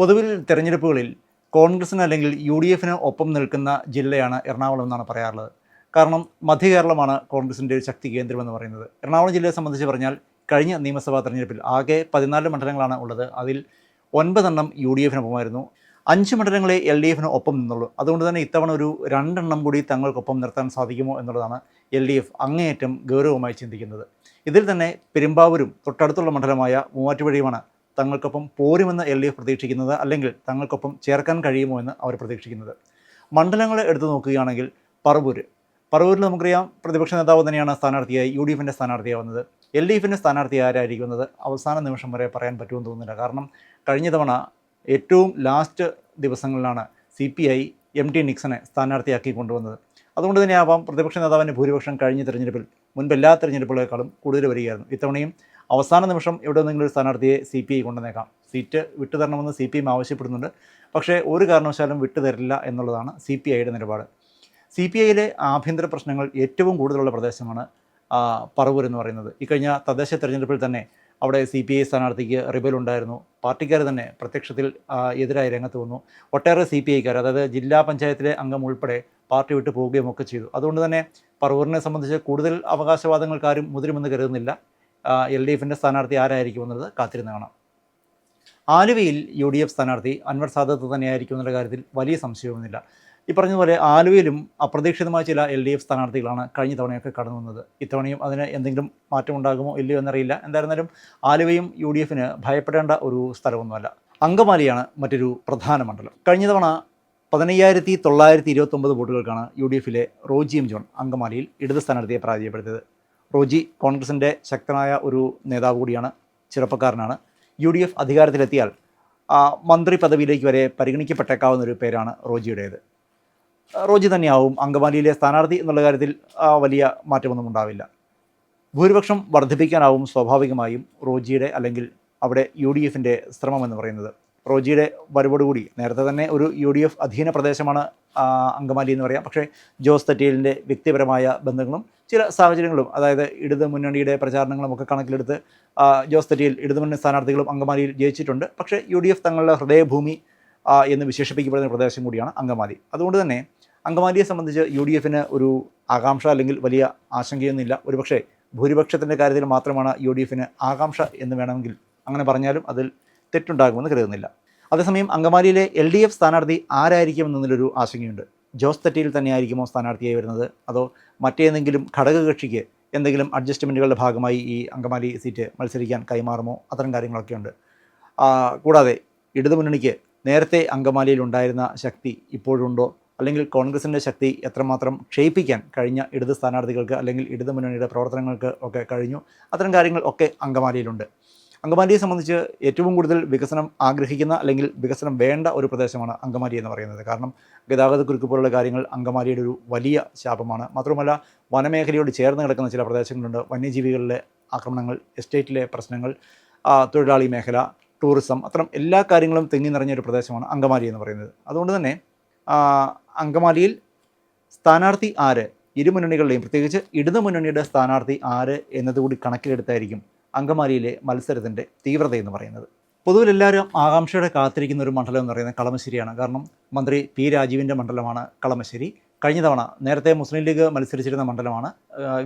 പൊതുവിൽ തെരഞ്ഞെടുപ്പുകളിൽ കോൺഗ്രസിന് അല്ലെങ്കിൽ യു ഡി എഫിന് ഒപ്പം നിൽക്കുന്ന ജില്ലയാണ് എറണാകുളം എന്നാണ് പറയാറുള്ളത്. കാരണം മധ്യ കേരളമാണ് കോൺഗ്രസിന്റെ ഒരു ശക്തി കേന്ദ്രമെന്ന് പറയുന്നത്. എറണാകുളം ജില്ലയെ സംബന്ധിച്ച് പറഞ്ഞാൽ കഴിഞ്ഞ നിയമസഭാ തെരഞ്ഞെടുപ്പിൽ ആകെ പതിനാല് മണ്ഡലങ്ങളാണ് ഉള്ളത്. അതിൽ ഒൻപതെണ്ണം യു ഡി എഫിനൊപ്പമായിരുന്നു അഞ്ച് മണ്ഡലങ്ങളെ എൽ ഡി എഫിന് ഒപ്പം നിന്നുള്ളൂ. അതുകൊണ്ട് തന്നെ ഇത്തവണ ഒരു രണ്ടെണ്ണം കൂടി തങ്ങൾക്കൊപ്പം നിർത്താൻ സാധിക്കുമോ എന്നുള്ളതാണ് എൽ ഡി എഫ് അങ്ങേയറ്റം ഗൗരവമായി ചിന്തിക്കുന്നത്. ഇതിൽ തന്നെ പെരുമ്പാവൂരും തൊട്ടടുത്തുള്ള മണ്ഡലമായ മൂവാറ്റുപുഴയുമാണ് തങ്ങൾക്കൊപ്പം പോരുമെന്ന് എൽ ഡി എഫ് പ്രതീക്ഷിക്കുന്നത് അല്ലെങ്കിൽ തങ്ങൾക്കൊപ്പം ചേർക്കാൻ കഴിയുമോ എന്ന് അവർ പ്രതീക്ഷിക്കുന്നത്. മണ്ഡലങ്ങളെ എടുത്തു നോക്കുകയാണെങ്കിൽ പറവൂര് പറവൂരിൽ നമുക്കറിയാം പ്രതിപക്ഷ നേതാവ് തന്നെയാണ് സ്ഥാനാർത്ഥിയായി യു ഡി എഫിന്റെ സ്ഥാനാർത്ഥിയാവുന്നത്. എൽ ഡി എഫിന്റെ സ്ഥാനാർത്ഥി ആരായിരിക്കുന്നത്? അവസാന നിമിഷം വരെ പറയാൻ പറ്റുമെന്ന് തോന്നുന്നില്ല. കാരണം കഴിഞ്ഞ തവണ ഏറ്റവും ലാസ്റ്റ് ദിവസങ്ങളിലാണ് C P I M T നിക്സനെ സ്ഥാനാർത്ഥിയാക്കി കൊണ്ടുവന്നത്. അതുകൊണ്ട് തന്നെയാവാം പ്രതിപക്ഷ നേതാവിന്റെ ഭൂരിപക്ഷം കഴിഞ്ഞ തിരഞ്ഞെടുപ്പിൽ മുൻപ് എല്ലാ തിരഞ്ഞെടുപ്പുകളെക്കാളും കൂടുതൽ വരികയായിരുന്നു. ഇത്തവണയും അവസാന നിമിഷം ഇവിടെ നിങ്ങളൊരു സ്ഥാനാർത്ഥിയെ സി പി ഐ കൊണ്ടുവന്നേക്കാം. സീറ്റ് വിട്ടുതരണമെന്ന് സി പി എം ആവശ്യപ്പെടുന്നുണ്ട്. പക്ഷേ ഒരു കാരണവശാലും വിട്ടുതരില്ല എന്നുള്ളതാണ് സി പി ഐയുടെ നിലപാട്. സി പി ഐയിലെ ആഭ്യന്തര പ്രശ്നങ്ങൾ ഏറ്റവും കൂടുതലുള്ള പ്രദേശമാണ് പറവൂർ എന്ന് പറയുന്നത്. ഇക്കഴിഞ്ഞ തദ്ദേശ തെരഞ്ഞെടുപ്പിൽ തന്നെ അവിടെ സി പി ഐ സ്ഥാനാർത്ഥിക്ക് റിബൽ ഉണ്ടായിരുന്നു. പാർട്ടിക്കാർ തന്നെ പ്രത്യക്ഷത്തിൽ എതിരായി രംഗത്ത് വന്നു. ഒട്ടേറെ സി പി ഐക്കാർ അതായത് ജില്ലാ പഞ്ചായത്തിലെ അംഗം ഉൾപ്പെടെ പാർട്ടി വിട്ടു പോവുകയും ഒക്കെ ചെയ്തു. അതുകൊണ്ട് തന്നെ പറവൂരിനെ സംബന്ധിച്ച് കൂടുതൽ അവകാശവാദങ്ങൾക്കാരും മുതിരുമെന്ന് കരുതുന്നില്ല. എൽ ഡി എഫിന്റെ സ്ഥാനാർത്ഥി ആരായിരിക്കും എന്നുള്ളത് കാത്തിരുന്ന് കാണാം. ആലുവയിൽ യു ഡി എഫ് സ്ഥാനാർത്ഥി അൻവർ സാദത്ത് തന്നെയായിരിക്കും എന്നുള്ള കാര്യത്തിൽ വലിയ സംശയമൊന്നുമില്ല. ഈ പറഞ്ഞതുപോലെ ആലുവയിലും അപ്രതീക്ഷിതമായ ചില എൽ ഡി എഫ് സ്ഥാനാർത്ഥികളാണ് കഴിഞ്ഞ തവണയൊക്കെ കടന്നു വന്നത്. ഇത്തവണയും അതിന് എന്തെങ്കിലും മാറ്റം ഉണ്ടാകുമോ ഇല്ലയോ എന്നറിയില്ല. എന്തായിരുന്നാലും ആലുവയും യു ഡി എഫിന് ഭയപ്പെടേണ്ട ഒരു സ്ഥലമൊന്നുമല്ല. അങ്കമാലിയാണ് മറ്റൊരു പ്രധാന മണ്ഡലം. കഴിഞ്ഞ തവണ പതിനയ്യായിരത്തി തൊള്ളായിരത്തി ഇരുപത്തൊമ്പത് വോട്ടുകൾക്കാണ് യു ഡി എഫിലെ റോജിയം ജോൺ അങ്കമാലിയിൽ ഇടത് സ്ഥാനാർത്ഥിയെ പരാജയപ്പെടുത്തിയത്. റോജി കോൺഗ്രസിന്റെ ശക്തനായ ഒരു നേതാവ് കൂടിയാണ് ചെറുപ്പക്കാരനാണ്. യു ഡി എഫ് അധികാരത്തിലെത്തിയാൽ മന്ത്രി പദവിയിലേക്ക് വരെ പരിഗണിക്കപ്പെട്ടേക്കാവുന്ന ഒരു പേരാണ് റോജിയുടേത്. റോജി തന്നെയാവും അങ്കമാലിയിലെ സ്ഥാനാർത്ഥി എന്നുള്ള കാര്യത്തിൽ വലിയ മാറ്റമൊന്നും ഉണ്ടാവില്ല. ഭൂരിപക്ഷം വർദ്ധിപ്പിക്കാനാവും സ്വാഭാവികമായും റോജിയുടെ അല്ലെങ്കിൽ അവിടെ യു ഡി എഫിന്റെ ശ്രമം എന്ന് പറയുന്നത്. റോജിയുടെ വരവോടുകൂടി നേരത്തെ തന്നെ ഒരു യു ഡി എഫ് അധീന പ്രദേശമാണ് അങ്കമാലി എന്ന് പറയാം. പക്ഷേ ജോസ് തെറ്റീലിന്റെ വ്യക്തിപരമായ ബന്ധങ്ങളും ചില സാഹചര്യങ്ങളും അതായത് ഇടത് മുന്നണിയുടെ പ്രചാരണങ്ങളും ഒക്കെ കണക്കിലെടുത്ത് ജോസ് തെറ്റീൽ ഇടതുമുന്നണി സ്ഥാനാർത്ഥികളും അങ്കമാലിയിൽ ജയിച്ചിട്ടുണ്ട്. പക്ഷേ യു ഡി എഫ് തങ്ങളുടെ ഹൃദയഭൂമി എന്ന് വിശേഷിപ്പിക്കപ്പെടുന്ന പ്രദേശം കൂടിയാണ് അങ്കമാലി. അതുകൊണ്ട് തന്നെ അങ്കമാലിയെ സംബന്ധിച്ച് യു ഡി എഫിന് ഒരു ആകാംക്ഷ അല്ലെങ്കിൽ വലിയ ആശങ്കയൊന്നുമില്ല. ഒരുപക്ഷെ ഭൂരിപക്ഷത്തിന്റെ കാര്യത്തിൽ മാത്രമാണ് യു ഡി എഫിന് ആകാംക്ഷ എന്ന് വേണമെങ്കിൽ അങ്ങനെ പറഞ്ഞാലും അതിൽ തെറ്റുണ്ടാകുമെന്ന് കരുതുന്നില്ല. അതേസമയം അങ്കമാലിയിലെ എൽ ഡി എഫ് സ്ഥാനാർത്ഥി ആരായിരിക്കും എന്നതിലൊരു ആശങ്കയുണ്ട്. ജോസ് തെറ്റിയിൽ തന്നെയായിരിക്കുമോ സ്ഥാനാർത്ഥിയായി വരുന്നത്? അതോ മറ്റേതെങ്കിലും ഘടകകക്ഷിക്ക് എന്തെങ്കിലും അഡ്ജസ്റ്റ്മെന്റുകളുടെ ഭാഗമായി ഈ അങ്കമാലി സീറ്റ് മത്സരിക്കാൻ കൈമാറുമോ? അത്തരം കാര്യങ്ങളൊക്കെ ഉണ്ട് കൂടാതെ ഇടതുമുന്നണിക്ക് നേരത്തെ അങ്കമാലിയിൽ ഉണ്ടായിരുന്ന ശക്തി ഇപ്പോഴുണ്ടോ? അല്ലെങ്കിൽ കോൺഗ്രസിന്റെ ശക്തി എത്രമാത്രം ക്ഷയിപ്പിക്കാൻ കഴിഞ്ഞ ഇടത് സ്ഥാനാർത്ഥികൾക്ക് അല്ലെങ്കിൽ ഇടതുമുന്നണിയുടെ പ്രവർത്തനങ്ങൾക്ക് ഒക്കെ കഴിഞ്ഞു? അത്തരം കാര്യങ്ങൾ ഒക്കെ അങ്കമാലിയിലുണ്ട്. അങ്കമാലിയെ സംബന്ധിച്ച് ഏറ്റവും കൂടുതൽ വികസനം ആഗ്രഹിക്കുന്ന അല്ലെങ്കിൽ വികസനം വേണ്ട ഒരു പ്രദേശമാണ് അങ്കമാലി എന്ന് പറയുന്നത്. കാരണം ഗതാഗതക്കുരുക്ക് പോലുള്ള കാര്യങ്ങൾ അങ്കമാലിയുടെ ഒരു വലിയ ശാപമാണ്. മാത്രമല്ല വനമേഖലയോട് ചേർന്ന് കിടക്കുന്ന ചില പ്രദേശങ്ങളുണ്ട്. വന്യജീവികളിലെ ആക്രമണങ്ങൾ എസ്റ്റേറ്റിലെ പ്രശ്നങ്ങൾ തൊഴിലാളി മേഖല ടൂറിസം അത്തരം എല്ലാ കാര്യങ്ങളും തിങ്ങി നിറഞ്ഞ ഒരു പ്രദേശമാണ് അങ്കമാലി എന്ന് പറയുന്നത്. അതുകൊണ്ട് തന്നെ അങ്കമാലിയിൽ സ്ഥാനാർത്ഥി ആര്? ഇരുമുന്നണികളുടെയും പ്രത്യേകിച്ച് ഇടതു മുന്നണിയുടെ സ്ഥാനാർത്ഥി ആര് എന്നതുകൂടി കണക്കിലെടുത്തായിരിക്കും അങ്കമാലിയിലെ മത്സരത്തിന്റെ തീവ്രത എന്ന് പറയുന്നത്. പൊതുവിൽ എല്ലാവരും ആകാംക്ഷയോടെ കാത്തിരിക്കുന്ന ഒരു മണ്ഡലം എന്ന് പറയുന്നത് കളമശ്ശേരിയാണ്. കാരണം മന്ത്രി പി രാജീവിന്റെ മണ്ഡലമാണ് കളമശ്ശേരി. കഴിഞ്ഞ തവണ നേരത്തെ മുസ്ലിം ലീഗ് മത്സരിച്ചിരുന്ന മണ്ഡലമാണ്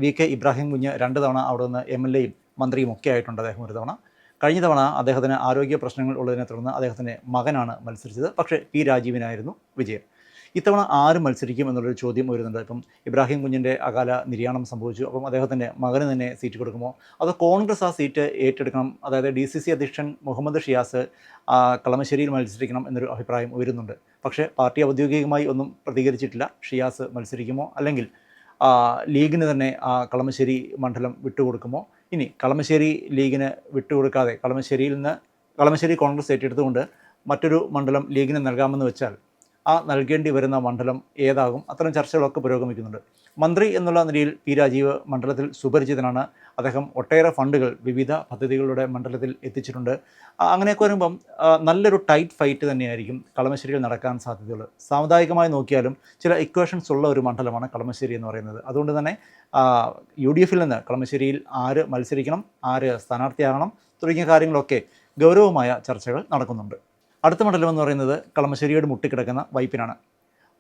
വി കെ ഇബ്രാഹിം കുഞ്ഞ് രണ്ട് തവണ അവിടെ നിന്ന് എം എൽ എയും മന്ത്രിയും ഒക്കെ ആയിട്ടുണ്ട് അദ്ദേഹം ഒരു തവണ. കഴിഞ്ഞ തവണ അദ്ദേഹത്തിന് ആരോഗ്യ പ്രശ്നങ്ങൾ ഉള്ളതിനെ തുടർന്ന് അദ്ദേഹത്തിന്റെ മകനാണ് മത്സരിച്ചത്. പക്ഷേ പി രാജീവിനായിരുന്നു വിജയം. ഇത്തവണ ആര് മത്സരിക്കും എന്നുള്ളൊരു ചോദ്യം വരുന്നുണ്ട് ഇപ്പം ഇബ്രാഹിം കുഞ്ഞിന്റെ അകാല നിര്യാണം സംഭവിച്ചു. അപ്പം അദ്ദേഹത്തിന്റെ മകന് തന്നെ സീറ്റ് കൊടുക്കുമോ? അതോ കോൺഗ്രസ് ആ സീറ്റ് ഏറ്റെടുക്കണം? അതായത് ഡി സി സി അധ്യക്ഷൻ മുഹമ്മദ് ഷിയാസ് കളമശ്ശേരിയിൽ മത്സരിക്കണം എന്നൊരു അഭിപ്രായം ഉയരുന്നുണ്ട്. പക്ഷേ പാർട്ടി ഔദ്യോഗികമായി ഒന്നും പ്രതികരിച്ചിട്ടില്ല. ഷിയാസ് മത്സരിക്കുമോ? അല്ലെങ്കിൽ ലീഗിന് തന്നെ ആ കളമശ്ശേരി മണ്ഡലം വിട്ടുകൊടുക്കുമോ? ഇനി കളമശ്ശേരി ലീഗിന് വിട്ടുകൊടുക്കാതെ കളമശ്ശേരിയിൽ നിന്ന് കളമശ്ശേരി കോൺഗ്രസ് ഏറ്റെടുത്തുകൊണ്ട് മറ്റൊരു മണ്ഡലം ലീഗിന് നൽകാമെന്ന് വെച്ചാൽ ആ നൽകേണ്ടി വരുന്ന മണ്ഡലം ഏതാകും അത്തരം ചർച്ചകളൊക്കെ പുരോഗമിക്കുന്നുണ്ട്. മന്ത്രി എന്നുള്ള നിലയിൽ പി രാജീവ് മണ്ഡലത്തിൽ സുപരിചിതനാണ്. അദ്ദേഹം ഒട്ടേറെ ഫണ്ടുകൾ വിവിധ പദ്ധതികളുടെ മണ്ഡലത്തിൽ എത്തിച്ചിട്ടുണ്ട്. അങ്ങനെയൊക്കെ വരുമ്പം നല്ലൊരു ടൈറ്റ് ഫൈറ്റ് തന്നെയായിരിക്കും കളമശ്ശേരിയിൽ നടക്കാൻ സാധ്യതയുള്ളത്. സാമുദായികമായി നോക്കിയാലും ചില ഇക്വേഷൻസ് ഉള്ള ഒരു മണ്ഡലമാണ് കളമശ്ശേരി എന്ന് പറയുന്നത്. അതുകൊണ്ട് തന്നെ യു ഡി എഫിൽ നിന്ന് കളമശ്ശേരിയിൽ ആര് മത്സരിക്കണം ആര് സ്ഥാനാർത്ഥിയാകണം തുടങ്ങിയ കാര്യങ്ങളൊക്കെ ഗൗരവമായ ചർച്ചകൾ നടക്കുന്നുണ്ട്. അടുത്ത മണ്ഡലം എന്ന് പറയുന്നത് കളമശ്ശേരിയോട് മുട്ടിക്കിടക്കുന്ന വൈപ്പിനാണ്.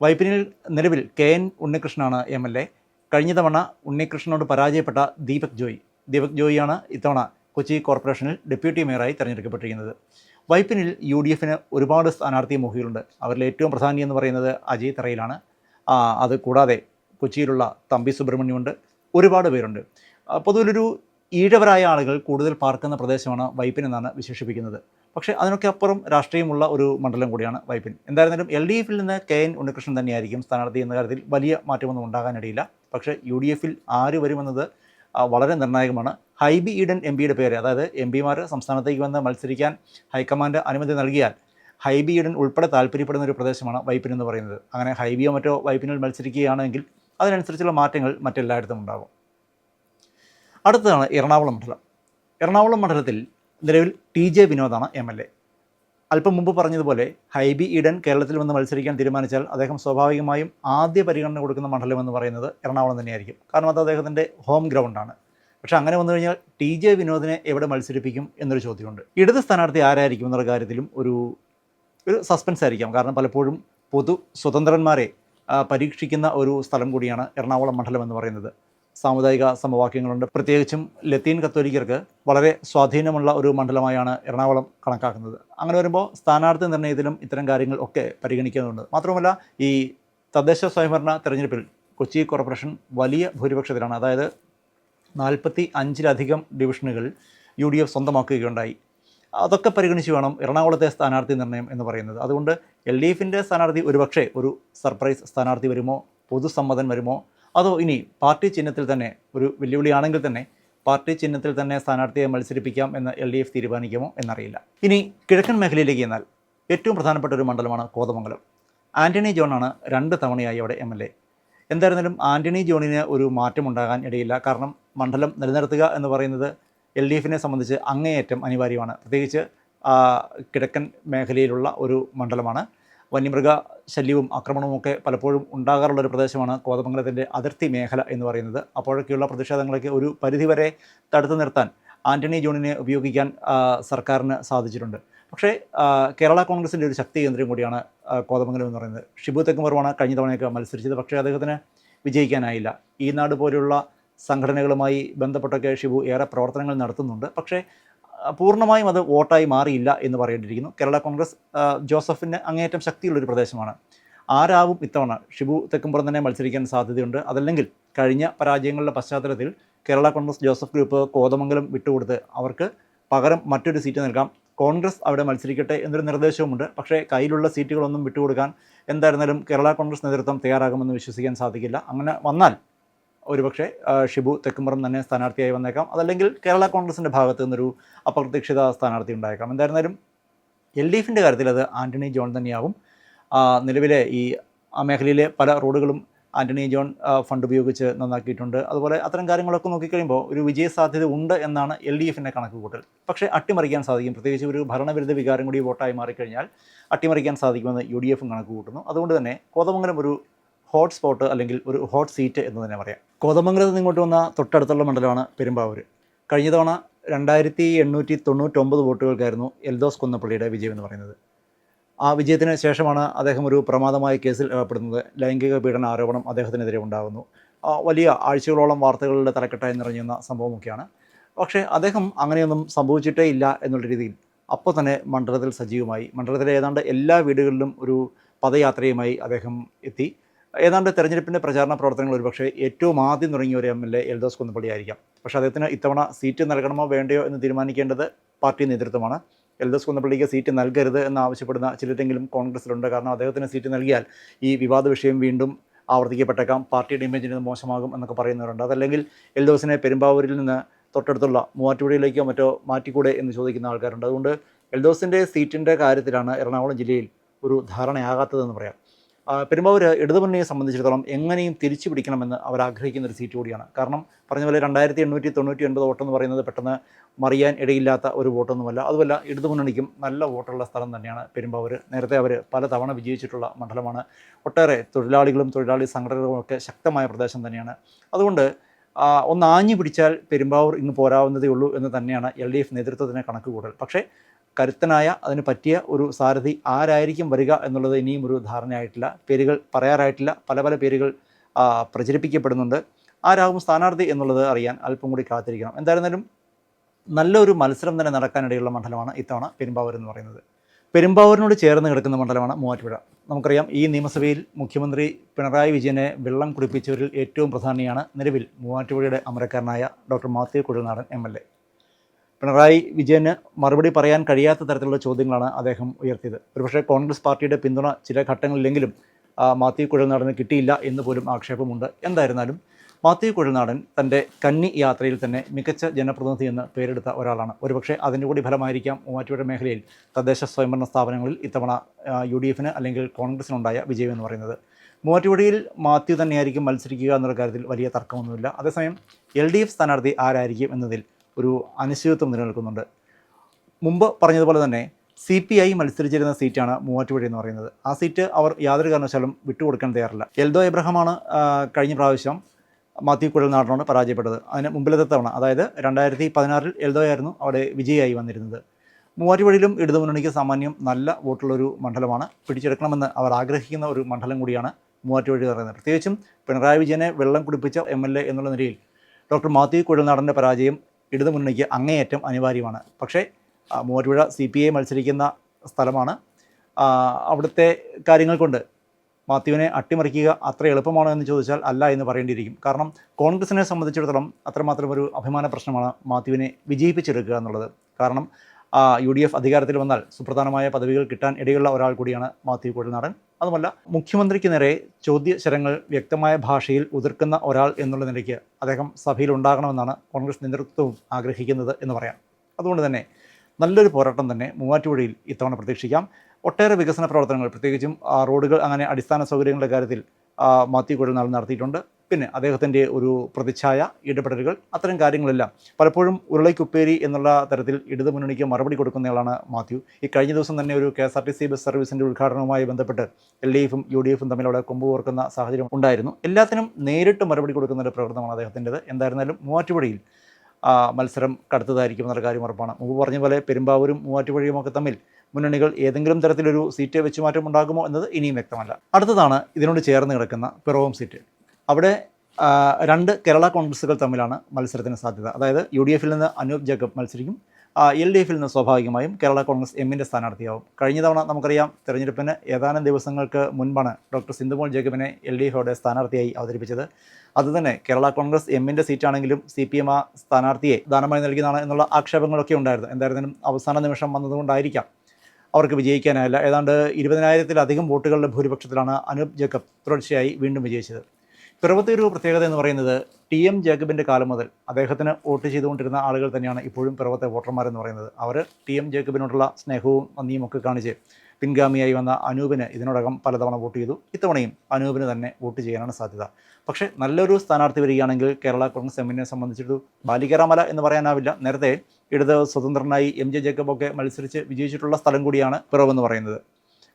വൈപ്പിനിൽ നിലവിൽ കെ എൻ ഉണ്ണികൃഷ്ണനാണ് എം എൽ എ. കഴിഞ്ഞ തവണ ഉണ്ണികൃഷ്ണനോട് പരാജയപ്പെട്ട ദീപക് ജോയി. ദീപക് ജോയിയാണ് ഇത്തവണ കൊച്ചി കോർപ്പറേഷനിൽ ഡെപ്യൂട്ടി മേയറായി തിരഞ്ഞെടുക്കപ്പെട്ടിരിക്കുന്നത്. വൈപ്പിനിൽ യു ഡി എഫിന് ഒരുപാട് സ്ഥാനാർത്ഥി മോഹികളുണ്ട്. അവരിൽ ഏറ്റവും പ്രധാനി എന്ന് പറയുന്നത് അജയ് തറയിലാണ്. അത് കൂടാതെ കൊച്ചിയിലുള്ള തമ്പി സുബ്രഹ്മണ്യമുണ്ട്. ഒരുപാട് പേരുണ്ട്. പൊതുവിലൊരു ഈഴവരായ ആളുകൾ കൂടുതൽ പാർക്കുന്ന പ്രദേശമാണ് വൈപ്പിനെന്നാണ് വിശേഷിപ്പിക്കുന്നത്. പക്ഷേ അതിനൊക്കെ അപ്പുറം രാഷ്ട്രീയമുള്ള ഒരു മണ്ഡലം കൂടിയാണ് വൈപ്പിൻ. എന്തായിരുന്നാലും എൽ ഡി എഫിൽ നിന്ന് കെ എൻ ഉണ്ണികൃഷ്ണൻ തന്നെയായിരിക്കും സ്ഥാനാർത്ഥി എന്ന കാര്യത്തിൽ വലിയ മാറ്റമൊന്നും ഉണ്ടാകാനിടയില്ല. പക്ഷേ യു ഡി എഫിൽ ആര് വരുമെന്നത് വളരെ നിർണായകമാണ്. ഹൈബി ഈഡൻ എം പിയുടെ പേര് അതായത് എം പിമാർ സംസ്ഥാനത്തേക്ക് വന്ന് മത്സരിക്കാൻ ഹൈക്കമാൻഡ് അനുമതി നൽകിയാൽ ഹൈബി ഈഡൻ ഉൾപ്പെടെ താല്പര്യപ്പെടുന്ന ഒരു പ്രദേശമാണ് വൈപ്പിൻ എന്ന് പറയുന്നത്. അങ്ങനെ ഹൈബിയോ മറ്റോ വൈപ്പിനിൽ മത്സരിക്കുകയാണെങ്കിൽ അതിനനുസരിച്ചുള്ള മാറ്റങ്ങൾ മറ്റെല്ലായിടത്തും ഉണ്ടാകും. അടുത്തതാണ് എറണാകുളം മണ്ഡലം. എറണാകുളം മണ്ഡലത്തിൽ നിലവിൽ ടി ജെ വിനോദാണ് എം എൽ എ. അല്പം മുമ്പ് പറഞ്ഞതുപോലെ ഹൈബി ഈഡൻ കേരളത്തിൽ വന്ന് മത്സരിക്കാൻ തീരുമാനിച്ചാൽ അദ്ദേഹം സ്വാഭാവികമായും ആദ്യ പരിഗണന കൊടുക്കുന്ന മണ്ഡലം എന്ന് പറയുന്നത് എറണാകുളം തന്നെയായിരിക്കും. കാരണം അത് അദ്ദേഹത്തിന്റെ ഹോം ഗ്രൗണ്ടാണ് പക്ഷേ അങ്ങനെ വന്നു കഴിഞ്ഞാൽ ടി ജെ വിനോദിനെ എവിടെ മത്സരിപ്പിക്കും എന്നൊരു ചോദ്യമുണ്ട്. ഇടത് സ്ഥാനാർത്ഥി ആരായിരിക്കും എന്നുള്ള കാര്യത്തിലും ഒരു ഒരു സസ്പെൻസ് ആയിരിക്കാം. കാരണം പലപ്പോഴും പൊതു സ്വതന്ത്രന്മാരെ പരീക്ഷിക്കുന്ന ഒരു സ്ഥലം കൂടിയാണ് എറണാകുളം മണ്ഡലം എന്ന് പറയുന്നത്. സാമുദായിക സമവാക്യങ്ങളുണ്ട്. പ്രത്യേകിച്ചും ലത്തീൻ കത്തോലിക്കർക്ക് വളരെ സ്വാധീനമുള്ള ഒരു മണ്ഡലമായാണ് എറണാകുളം കണക്കാക്കുന്നത്. അങ്ങനെ വരുമ്പോൾ സ്ഥാനാർത്ഥി നിർണയത്തിലും ഇത്തരം കാര്യങ്ങൾ ഒക്കെ പരിഗണിക്കുന്നുണ്ട്. മാത്രമല്ല ഈ തദ്ദേശ സ്വയംഭരണ തെരഞ്ഞെടുപ്പിൽ കൊച്ചി കോർപ്പറേഷൻ വലിയ ഭൂരിപക്ഷത്തിലാണ്. അതായത് നാൽപ്പത്തി അഞ്ചിലധികം ഡിവിഷനുകൾ യു ഡി എഫ് സ്വന്തമാക്കുകയുണ്ടായി. അതൊക്കെ പരിഗണിച്ച് വേണം എറണാകുളത്തെ സ്ഥാനാർത്ഥി നിർണയം എന്ന് പറയുന്നത്. അതുകൊണ്ട് എൽ ഡി എഫിന്റെ സ്ഥാനാർത്ഥി ഒരുപക്ഷെ ഒരു സർപ്രൈസ് സ്ഥാനാർത്ഥി വരുമോ? പൊതുസമ്മതൻ വരുമോ? അതോ ഇനി പാർട്ടി ചിഹ്നത്തിൽ തന്നെ ഒരു വെല്ലുവിളിയാണെങ്കിൽ തന്നെ പാർട്ടി ചിഹ്നത്തിൽ തന്നെ സ്ഥാനാർത്ഥിയെ മത്സരിപ്പിക്കാം എന്ന് എൽ ഡി എഫ് തീരുമാനിക്കുമോ എന്നറിയില്ല. ഇനി കിഴക്കൻ മേഖലയിലേക്ക് എന്നാൽ ഏറ്റവും പ്രധാനപ്പെട്ട ഒരു മണ്ഡലമാണ് കോതമംഗലം. ആന്റണി ജോണാണ് രണ്ട് തവണയായി അവിടെ എം എൽ എ. എന്തായിരുന്നാലും ആന്റണി ജോണിന് ഒരു മാറ്റമുണ്ടാകാൻ ഇടയില്ല. കാരണം മണ്ഡലം നിലനിർത്തുക എന്ന് പറയുന്നത് എൽ ഡി എഫിനെ സംബന്ധിച്ച് അങ്ങേയറ്റം അനിവാര്യമാണ്. പ്രത്യേകിച്ച് കിഴക്കൻ മേഖലയിലുള്ള ഒരു മണ്ഡലമാണ്. വന്യമൃഗ ശല്യവും ആക്രമണവും ഒക്കെ പലപ്പോഴും ഉണ്ടാകാറുള്ള ഒരു പ്രദേശമാണ് കോതമംഗലത്തിന്റെ അതിർത്തി മേഖല എന്ന് പറയുന്നത്. അപ്പോഴൊക്കെയുള്ള പ്രതിഷേധങ്ങളൊക്കെ ഒരു പരിധിവരെ തടുത്തു നിർത്താൻ ആന്റണി ജോണിനെ ഉപയോഗിക്കാൻ സർക്കാരിന് സാധിച്ചിട്ടുണ്ട്. പക്ഷേ കേരള കോൺഗ്രസിന്റെ ഒരു ശക്തി കേന്ദ്രം കൂടിയാണ് കോതമംഗലം എന്ന് പറയുന്നത്. ഷിബു തെക്കുമറുമാണ് കഴിഞ്ഞ തവണയൊക്കെ മത്സരിച്ചത്. പക്ഷേ അദ്ദേഹത്തിന് വിജയിക്കാനായില്ല. ഈ നാട് പോലെയുള്ള സംഘടനകളുമായി ബന്ധപ്പെട്ടൊക്കെ ഷിബു ഏറെ പ്രവർത്തനങ്ങൾ നടത്തുന്നുണ്ട്. പക്ഷേ പൂർണമായും അത് വോട്ടായി മാറിയില്ല എന്ന് പറയേണ്ടിയിരിക്കുന്നു. കേരള കോൺഗ്രസ് ജോസഫിന് അങ്ങേയറ്റം ശക്തിയുള്ളൊരു പ്രദേശമാണ്. ആരാവും ഇത്തവണ? ഷിബു തെക്കുംപുറം തന്നെ മത്സരിക്കാൻ സാധ്യതയുണ്ട്. അതല്ലെങ്കിൽ കഴിഞ്ഞ പരാജയങ്ങളുടെ പശ്ചാത്തലത്തിൽ കേരള കോൺഗ്രസ് ജോസഫ് ഗ്രൂപ്പ് കോതമംഗലം വിട്ടുകൊടുത്ത് അവർക്ക് പകരം മറ്റൊരു സീറ്റ് നൽകാം. കോൺഗ്രസ് അവിടെ മത്സരിക്കട്ടെ എന്നൊരു നിർദ്ദേശവുമുണ്ട്. പക്ഷേ കയ്യിലുള്ള സീറ്റുകളൊന്നും വിട്ടുകൊടുക്കാൻ എന്തായിരുന്നാലും കേരള കോൺഗ്രസ് നേതൃത്വം തയ്യാറാകുമെന്ന് വിശ്വസിക്കാൻ സാധിക്കില്ല. അങ്ങനെ വന്നാൽ ഒരുപക്ഷെ ഷിബു തെക്കുംപുറം തന്നെ സ്ഥാനാർത്ഥിയായി വന്നേക്കാം. അതല്ലെങ്കിൽ കേരള കോൺഗ്രസിന്റെ ഭാഗത്ത് നിന്നൊരു അപ്രതീക്ഷിത സ്ഥാനാർത്ഥി ഉണ്ടായേക്കാം. എന്തായിരുന്നാലും എൽ ഡി എഫിന്റെ കാര്യത്തിൽ അത് ആന്റണി ജോൺ തന്നെയാവും. നിലവിലെ ഈ മേഖലയിലെ പല റോഡുകളും ആന്റണി ജോൺ ഫണ്ട് ഉപയോഗിച്ച് നന്നാക്കിയിട്ടുണ്ട്. അതുപോലെ അത്തരം കാര്യങ്ങളൊക്കെ നോക്കിക്കഴിയുമ്പോൾ ഒരു വിജയ സാധ്യത ഉണ്ട് എന്നാണ് എൽ ഡി എഫിന്റെ കണക്ക് കൂട്ടൽ പക്ഷേ അട്ടിമറിക്കാൻ സാധിക്കും. പ്രത്യേകിച്ച് ഒരു ഭരണവിരുദ്ധ വികാരം കൂടി വോട്ടായി മാറിക്കഴിഞ്ഞാൽ അട്ടിമറിക്കാൻ സാധിക്കുമെന്ന് യു ഡി എഫും കണക്ക് കൂട്ടുന്നു അതുകൊണ്ട് തന്നെ കോതമംഗലം ഒരു ഹോട്ട് സ്പോട്ട് അല്ലെങ്കിൽ ഒരു ഹോട്ട് സീറ്റ് എന്ന് തന്നെ പറയാം. കോതമംഗലത്ത് നിന്ന് ഇങ്ങോട്ട് വന്ന തൊട്ടടുത്തുള്ള മണ്ഡലമാണ് പെരുമ്പാവൂർ കഴിഞ്ഞ തവണ രണ്ടായിരത്തി എണ്ണൂറ്റി തൊണ്ണൂറ്റൊമ്പത് വോട്ടുകൾക്കായിരുന്നു എൽദോസ് കുന്നപ്പള്ളിയുടെ വിജയം എന്ന് പറയുന്നത്. ആ വിജയത്തിന് ശേഷമാണ് അദ്ദേഹം ഒരു പ്രമാദമായ കേസിൽ ഏർപ്പെടുന്നത്. ലൈംഗിക പീഡന ആരോപണം അദ്ദേഹത്തിനെതിരെ ഉണ്ടാകുന്നു വലിയ ആഴ്ചകളോളം വാർത്തകളുടെ തലക്കെട്ടായി നിറഞ്ഞുന്ന സംഭവമൊക്കെയാണ്. പക്ഷേ അദ്ദേഹം അങ്ങനെയൊന്നും സംഭവിച്ചിട്ടേ ഇല്ല എന്നുള്ള രീതിയിൽ അപ്പോൾ തന്നെ മണ്ഡലത്തിൽ സജീവമായി. മണ്ഡലത്തിലെ ഏതാണ്ട് എല്ലാ വീടുകളിലും ഒരു പദയാത്രയുമായി അദ്ദേഹം എത്തി. ഏതാണ്ട് തെരഞ്ഞെടുപ്പിന്റെ പ്രചാരണ പ്രവർത്തനങ്ങൾ ഒരുപക്ഷെ ഏറ്റവും ആദ്യം തുടങ്ങിയ ഒരു M L A Eldhose Kunnappilly ആയിരിക്കാം. പക്ഷേ അദ്ദേഹത്തിന് ഇത്തവണ സീറ്റ് നൽകണമോ വേണ്ടയോ എന്ന് തീരുമാനിക്കേണ്ടത് പാർട്ടി നേതൃത്വമാണ്. എൽദോസ് കുന്നപ്പള്ളിക്ക് സീറ്റ് നൽകരുത് എന്ന് ആവശ്യപ്പെടുന്ന ചിലരെങ്കിലും കോൺഗ്രസിലുണ്ട് കാരണം അദ്ദേഹത്തിന് സീറ്റ് നൽകിയാൽ ഈ വിവാദ വിഷയം വീണ്ടും ആവർത്തിക്കപ്പെട്ടേക്കാം. പാർട്ടിയുടെ ഇമേജിന് മോശമാകും എന്നൊക്കെ പറയുന്നവരുണ്ട്. അതല്ലെങ്കിൽ എൽദോസിനെ പെരുമ്പാവൂരിൽ നിന്ന് തൊട്ടടുത്തുള്ള മൂവാറ്റുപുഴയിലേക്കോ മറ്റോ മാറ്റിക്കൂടെ എന്ന് ചോദിക്കുന്ന ആൾക്കാരുണ്ട്. അതുകൊണ്ട് എൽദോസിന്റെ സീറ്റിന്റെ കാര്യത്തിലാണ് എറണാകുളം ജില്ലയിൽ ഒരു ധാരണയാകാത്തതെന്ന് പറയാം. പെരുമ്പാവൂർ ഇടതുമുന്നണിയെ സംബന്ധിച്ചിടത്തോളം എങ്ങനെയും തിരിച്ചു പിടിക്കണമെന്ന് അവർ ആഗ്രഹിക്കുന്ന ഒരു സീറ്റ് കൂടിയാണ്. കാരണം പറഞ്ഞ പോലെ രണ്ടായിരത്തി എണ്ണൂറ്റി തൊണ്ണൂറ്റി ഒൻപത് വോട്ടെന്ന് പറയുന്നത് പെട്ടെന്ന് മറിയാൻ ഇടയില്ലാത്ത ഒരു വോട്ടൊന്നുമല്ല. അതുമല്ല ഇടതുമുന്നണിക്കും നല്ല വോട്ടുള്ള സ്ഥലം തന്നെയാണ് പെരുമ്പാവൂർ. നേരത്തെ അവർ പല തവണ വിജയിച്ചിട്ടുള്ള മണ്ഡലമാണ്. ഒട്ടേറെ തൊഴിലാളികളും തൊഴിലാളി സംഘടനകളും ഒക്കെ ശക്തമായ പ്രദേശം തന്നെയാണ്. അതുകൊണ്ട് ഒന്ന് ആഞ്ഞു പിടിച്ചാൽ പെരുമ്പാവൂർ ഇന്ന് പോരാവുന്നതേ ഉള്ളൂ എന്ന് തന്നെയാണ് എൽ ഡി എഫ് നേതൃത്വത്തിന് കണക്ക് കൂടൽ പക്ഷേ കരുത്തനായ അതിന് പറ്റിയ ഒരു സാരഥി ആരായിരിക്കും വരിക എന്നുള്ളത് ഇനിയും ഒരു ധാരണയായിട്ടില്ല. പേരുകൾ പറയാറായിട്ടില്ല. പല പല പേരുകൾ പ്രചരിപ്പിക്കപ്പെടുന്നുണ്ട്. ആരാകും സ്ഥാനാർത്ഥി എന്നുള്ളത് അറിയാൻ അല്പം കൂടി കാത്തിരിക്കണം. എന്തായിരുന്നാലും നല്ലൊരു മത്സരം തന്നെ നടക്കാനിടയുള്ള മണ്ഡലമാണ് ഇത്തവണ പെരുമ്പാവൂർ എന്ന് പറയുന്നത്. പെരുമ്പാവൂരിനോട് ചേർന്ന് കിടക്കുന്ന മണ്ഡലമാണ് മൂവാറ്റുപുഴ. നമുക്കറിയാം ഈ നിയമസഭയിൽ മുഖ്യമന്ത്രി പിണറായി വിജയനെ വെള്ളം കുടിപ്പിച്ചവരിൽ ഏറ്റവും പ്രധാനിയാണ് നിലവിൽ മൂവാറ്റുപുഴയുടെ അമരക്കാരനായ doctor Mathew Kuzhalnadan M L A. Pinarayi വിജയന് മറുപടി പറയാൻ കഴിയാത്ത തരത്തിലുള്ള ചോദ്യങ്ങളാണ് അദ്ദേഹം ഉയർത്തിയത്. ഒരുപക്ഷെ കോൺഗ്രസ് പാർട്ടിയുടെ പിന്തുണ ചില ഘട്ടങ്ങളിലെങ്കിലും മാത്യു കുഴൽനാടന് കിട്ടിയില്ല എന്ന് പോലും ആക്ഷേപമുണ്ട്. എന്തായിരുന്നാലും മാത്യു കുഴൽനാടൻ തന്റെ കന്നി യാത്രയിൽ തന്നെ മികച്ച ജനപ്രതിനിധി എന്ന് പേരെടുത്ത ഒരാളാണ്. ഒരുപക്ഷെ അതിന്റെ കൂടി ഫലമായിരിക്കാം മൂവാറ്റുപുഴ മേഖലയിൽ തദ്ദേശ സ്വയംഭരണ സ്ഥാപനങ്ങളിൽ ഇത്തവണ യു ഡി എഫിന് അല്ലെങ്കിൽ കോൺഗ്രസിനുണ്ടായ വിജയം എന്ന് പറയുന്നത്. മൂവാറ്റുപുഴയിൽ മാത്യു തന്നെയായിരിക്കും മത്സരിക്കുക എന്നുള്ള കാര്യത്തിൽ വലിയ തർക്കമൊന്നുമില്ല. അതേസമയം എൽ ഡി എഫ് സ്ഥാനാർത്ഥി ആരായിരിക്കും എന്നതിൽ ഒരു അനിശ്ചിതത്വം നിലനിൽക്കുന്നുണ്ട്. മുമ്പ് പറഞ്ഞതുപോലെ തന്നെ സി പി ഐ മത്സരിച്ചിരുന്ന സീറ്റാണ് മൂവാറ്റുപുഴ എന്ന് പറയുന്നത്. ആ സീറ്റ് അവർ യാതൊരു കാരണവശാലും വിട്ടുകൊടുക്കാൻ തയ്യാറില്ല. എൽദോ എബ്രഹാമാണ് കഴിഞ്ഞ പ്രാവശ്യം മാത്യു കുഴൽനാടിനോട് പരാജയപ്പെട്ടത്. അതിന് മുമ്പിലത്തെ തവണ അതായത് രണ്ടായിരത്തി പതിനാറിൽ എൽദോയായിരുന്നു അവിടെ വിജയിയായി വന്നിരുന്നത്. മൂവാറ്റുപുഴയിലും ഇടതുമുന്നണിക്ക് സാമാന്യം നല്ല വോട്ടുള്ളൊരു മണ്ഡലമാണ്. പിടിച്ചെടുക്കണമെന്ന് അവർ ആഗ്രഹിക്കുന്ന ഒരു മണ്ഡലം കൂടിയാണ് മൂവാറ്റുപുഴ എന്ന് പറയുന്നത്. പ്രത്യേകിച്ചും പിണറായി വിജയനെ വെള്ളം കുടിപ്പിച്ച എ എന്നുള്ള നിലയിൽ ഡോക്ടർ മാത്യു കുഴൽനാടന്റെ പരാജയം ഇടതുമുന്നണിക്ക് അങ്ങേയറ്റം അനിവാര്യമാണ്. പക്ഷേ മൂവാറ്റുപുഴ സി പി ഐ മത്സരിക്കുന്ന സ്ഥലമാണ്. അവിടുത്തെ കാര്യങ്ങൾ കൊണ്ട് മാത്യുവിനെ അട്ടിമറിക്കുക അത്ര എളുപ്പമാണോ എന്ന് ചോദിച്ചാൽ അല്ല എന്ന് പറയേണ്ടിയിരിക്കും. കാരണം കോൺഗ്രസിനെ സംബന്ധിച്ചിടത്തോളം അത്രമാത്രം ഒരു അഭിമാന പ്രശ്നമാണ് മാത്യുവിനെ വിജയിപ്പിച്ചെടുക്കുക എന്നുള്ളത്. കാരണം യു ഡി എഫ് അധികാരത്തിൽ വന്നാൽ സുപ്രധാനമായ പദവികൾ കിട്ടാൻ ഇടയുള്ള ഒരാൾ കൂടിയാണ് മാത്യു കുഴൽനാടൻ അതുമല്ല മുഖ്യമന്ത്രിക്ക് നേരെ ചോദ്യശരങ്ങൾ വ്യക്തമായ ഭാഷയിൽ ഉതിർക്കുന്ന ഒരാൾ എന്നുള്ള നിലയ്ക്ക് അദ്ദേഹം സഭയിൽ ഉണ്ടാകണമെന്നാണ് കോൺഗ്രസ് നേതൃത്വവും ആഗ്രഹിക്കുന്നത് എന്ന് പറയാം. അതുകൊണ്ട് തന്നെ നല്ലൊരു പോരാട്ടം തന്നെ മൂവാറ്റുപുഴയിൽ ഇത്തവണ പ്രതീക്ഷിക്കാം. ഒട്ടേറെ വികസന പ്രവർത്തനങ്ങൾ പ്രത്യേകിച്ചും റോഡുകൾ അങ്ങനെ അടിസ്ഥാന സൗകര്യങ്ങളുടെ കാര്യത്തിൽ മാത്യു കുഴൽനാൾ നടത്തിയിട്ടുണ്ട്. പിന്നെ അദ്ദേഹത്തിന്റെ ഒരു പ്രതിച്ഛായ ഇടപെടലുകൾ അത്തരം കാര്യങ്ങളെല്ലാം പലപ്പോഴും ഉരുളയ്ക്കുപ്പേരി എന്നുള്ള തരത്തിൽ ഇടതുമുന്നണിക്ക് മറുപടി കൊടുക്കുന്നയാളാണ് മാത്യു. ഈ കഴിഞ്ഞ ദിവസം തന്നെ ഒരു K S R T C bus സർവീസിന്റെ ഉദ്ഘാടനവുമായി ബന്ധപ്പെട്ട് എൽ ഡി എഫും യു ഡി എഫും തമ്മിൽ അവിടെ കൊമ്പ് കോർക്കുന്ന സാഹചര്യം ഉണ്ടായിരുന്നു. എല്ലാത്തിനും നേരിട്ട് മറുപടി കൊടുക്കുന്ന ഒരു പ്രവർത്തനമാണ് അദ്ദേഹത്തിന്റെത്. എന്തായിരുന്നാലും മൂവാറ്റുപുഴയിൽ മത്സരം കടുത്തതായിരിക്കും എന്നുള്ള കാര്യം ഉറപ്പാണ്. മുമ്പ് പറഞ്ഞ പോലെ പെരുമ്പാവൂരും മൂവാറ്റുപുഴയും ഒക്കെ തമ്മിൽ മുന്നണികൾ ഏതെങ്കിലും തരത്തിലൊരു സീറ്റ് വെച്ചുമാറ്റം ഉണ്ടാകുമോ എന്നത് ഇനിയും വ്യക്തമല്ല. അടുത്തതാണ് ഇതിനോട് ചേർന്ന് കിടക്കുന്ന പിറവം സീറ്റ്. അവിടെ രണ്ട് കേരള കോൺഗ്രസുകൾ തമ്മിലാണ് മത്സരത്തിന് സാധ്യത. അതായത് യു ഡി എഫിൽ നിന്ന് അനൂപ് ജേക്കബ് മത്സരിക്കും. എൽ ഡി എഫിൽ നിന്ന് സ്വാഭാവികമായും കേരള കോൺഗ്രസ് എമ്മിന്റെ സ്ഥാനാർത്ഥിയാവും. കഴിഞ്ഞ തവണ നമുക്കറിയാം തെരഞ്ഞെടുപ്പിന് ഏതാനും ദിവസങ്ങൾക്ക് മുൻപാണ് ഡോക്ടർ സിന്ധുമോൾ ജേക്കബിനെ എൽ ഡി എഫോടെ സ്ഥാനാർത്ഥിയായി അവതരിപ്പിച്ചത്. അതുതന്നെ കേരള കോൺഗ്രസ് എമ്മിന്റെ സീറ്റാണെങ്കിലും സി പി എം ആ സ്ഥാനാർത്ഥിയെ ദാനമായി നൽകിയതാണ് എന്നുള്ള ആക്ഷേപങ്ങളൊക്കെ ഉണ്ടായിരുന്നു. എന്തായിരുന്നാലും അവസാന നിമിഷം വന്നതുകൊണ്ടായിരിക്കാം അവർക്ക് വിജയിക്കാനായില്ല. ഏതാണ്ട് ഇരുപതിനായിരത്തിലധികം വോട്ടുകളുടെ ഭൂരിപക്ഷത്തിലാണ് അനൂപ് ജേക്കബ് തുടർച്ചയായി വീണ്ടും വിജയിച്ചത്. പിറവത്തെ ഒരു പ്രത്യേകത എന്ന് പറയുന്നത് ടി എം ജേക്കബിന്റെ കാലം മുതൽ അദ്ദേഹത്തിന് വോട്ട് ചെയ്തുകൊണ്ടിരുന്ന ആളുകൾ തന്നെയാണ് ഇപ്പോഴും പിറവത്തെ വോട്ടർമാരെന്ന് പറയുന്നത്. അവർ ടി എം ജേക്കബിനോടുള്ള സ്നേഹവും നന്ദിയും ഒക്കെ കാണിച്ച് പിൻഗാമിയായി വന്ന അനൂപിന് ഇതിനോടകം പലതവണ വോട്ട് ചെയ്തു. ഇത്തവണയും അനൂപിന് തന്നെ വോട്ട് ചെയ്യാനാണ് സാധ്യത. പക്ഷേ നല്ലൊരു സ്ഥാനാർത്ഥി വരികയാണെങ്കിൽ കേരള കോൺഗ്രസ് എമ്മിനെ സംബന്ധിച്ചിട്ട് ബാലികരാമല എന്ന് പറയാനാവില്ല. നേരത്തെ ഇടത് സ്വതന്ത്രനായി എം ജെ ജേക്കബൊക്കെ മത്സരിച്ച് വിജയിച്ചിട്ടുള്ള സ്ഥലം കൂടിയാണ് പിറവെന്ന് പറയുന്നത്.